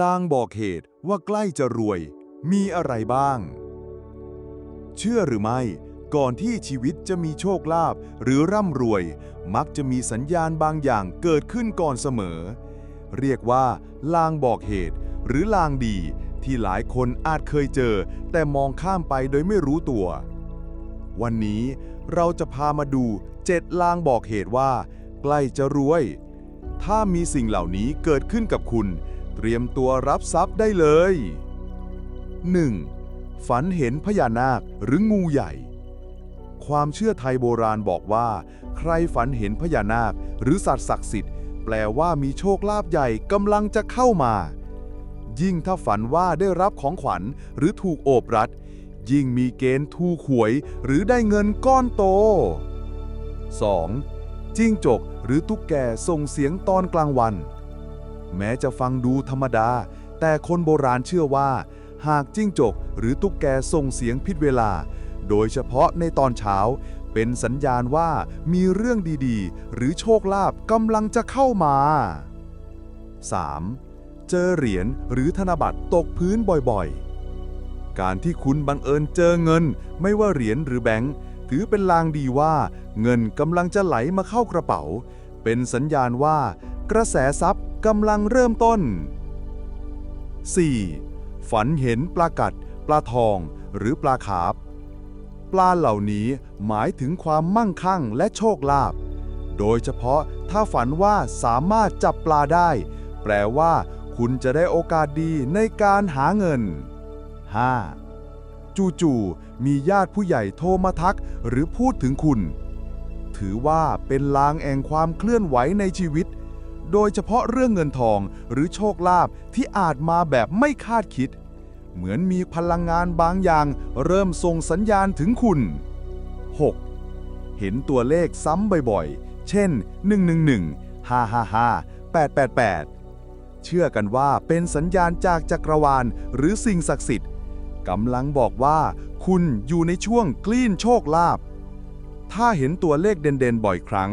ลางบอกเหตุว่าใกล้จะรวย มีอะไรบ้าง เชื่อหรือไม่ ก่อนที่ชีวิตจะมีโชคลาภหรือร่ำรวย มักจะมีสัญญาณบางอย่างเกิดขึ้นก่อนเสมอ เรียกว่า ลางบอกเหตุ หรือลางดีที่หลายคนอาจเคยเจอ แต่มองข้ามไปโดยไม่รู้ตัว วันนี้เราจะพามาดูเจ็ดลางบอกเหตุว่า ใกล้จะรวย ถ้ามีสิ่งเหล่านี้เกิดขึ้นกับคุณ เตรียมตัวรับทรัพย์ได้เลย 1. ฝันเห็นพญานาคหรืองูใหญ่ ความเชื่อไทยโบราณบอกว่า ใครฝันเห็นพญานาคหรือสัตว์ศักดิ์สิทธิ์ แปลว่ามีโชคลาภใหญ่กำลังจะเข้ามา ยิ่งถ้าฝันว่าได้รับของขวัญหรือถูกโอบรัดยิ่งมีเกณฑ์ถูกหวยหรือได้เงินก้อนโต 2. จิ้งจกหรือตุ๊กแกส่งเสียงตอนกลางวัน แม้จะฟังดูธรรมดา แต่คนโบราณเชื่อว่า หากจิ้งจกหรือตุ๊กแกส่งเสียงผิดเวลา โดยเฉพาะในตอนเช้า เป็นสัญญาณว่ามีเรื่องดีๆ หรือโชคลาภกำลังจะเข้ามา 3. เจอเหรียญหรือธนบัตรตกพื้นบ่อยๆ การที่คุณบังเอิญเจอเงิน ไม่ว่าเหรียญหรือแบงค์ถือเป็นลางดีว่า เงินกำลังจะไหลมาเข้ากระเป๋า เป็นสัญญาณว่า กระแสทรัพย์กำลังเริ่มต้น 4. ฝันเห็นปลากัด ปลาทอง หรือปลาขาบ ปลาเหล่านี้หมายถึงความมั่งคั่งและโชคลาภ โดยเฉพาะถ้าฝันว่าสามารถจับปลาได้ แปลว่าคุณจะได้โอกาสดีในการหาเงิน 5. จู่ๆ มีญาติผู้ใหญ่โทรมาทักหรือพูดถึงคุณ ถือว่าเป็นลางแห่งความเคลื่อนไหวในชีวิต โดยเฉพาะเรื่องเงินทองหรือโชคลาภที่อาจมาแบบไม่คาดคิด เหมือนมีพลังงานบางอย่าง เริ่มส่งสัญญาณถึงคุณ 6. เห็นตัวเลขซ้ำบ่อยๆ เช่น 111 555 888 เชื่อกันว่าเป็นสัญญาณจากจักรวาลหรือสิ่งศักดิ์สิทธิ์กำลังบอกว่า คุณอยู่ในช่วงกลี้นโชคลาภถ้าเห็นตัวเลขเด่นๆ บ่อยครั้ง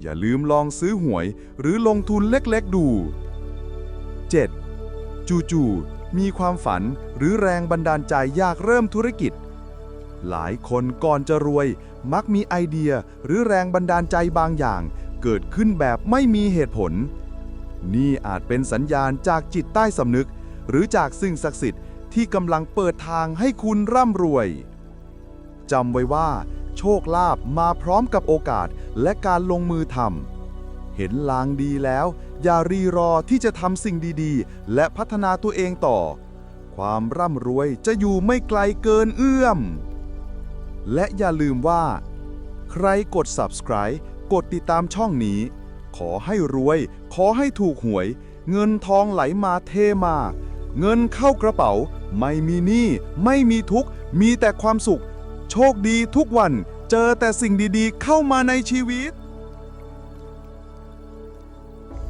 อย่าลืมลองซื้อหวยหรือลงทุนเล็กๆดู 7. จู่ๆมีความฝันหรือแรงบันดาลใจอยากเริ่มธุรกิจ หลายคนก่อนจะรวย มักมีไอเดียหรือแรงบันดาลใจบางอย่าง เกิดขึ้นแบบไม่มีเหตุผล นี่อาจเป็นสัญญาณจากจิตใต้สำนึก หรือจากสิ่งศักดิ์สิทธิ์ที่กำลังเปิดทางให้คุณร่ำรวย จำไว้ว่า โชคลาภมาพร้อมกับโอกาสและการลงมือทำเห็นลางดีแล้ว อย่ารีรอที่จะทำสิ่งดีๆ และพัฒนาตัวเองต่อ ความร่ำรวยจะอยู่ไม่ไกลเกินเอื้อม และอย่าลืมว่า ใครกด subscribe กดติดตามช่องนี้ ขอให้รวย ขอให้ถูกหวย เงินทองไหลมาเทมา เงินเข้ากระเป๋า ไม่มีหนี้ไม่มีทุกข์ มีแต่ความสุข โชคดีทุกวัน เจอแต่สิ่งดีๆ เข้ามาในชีวิต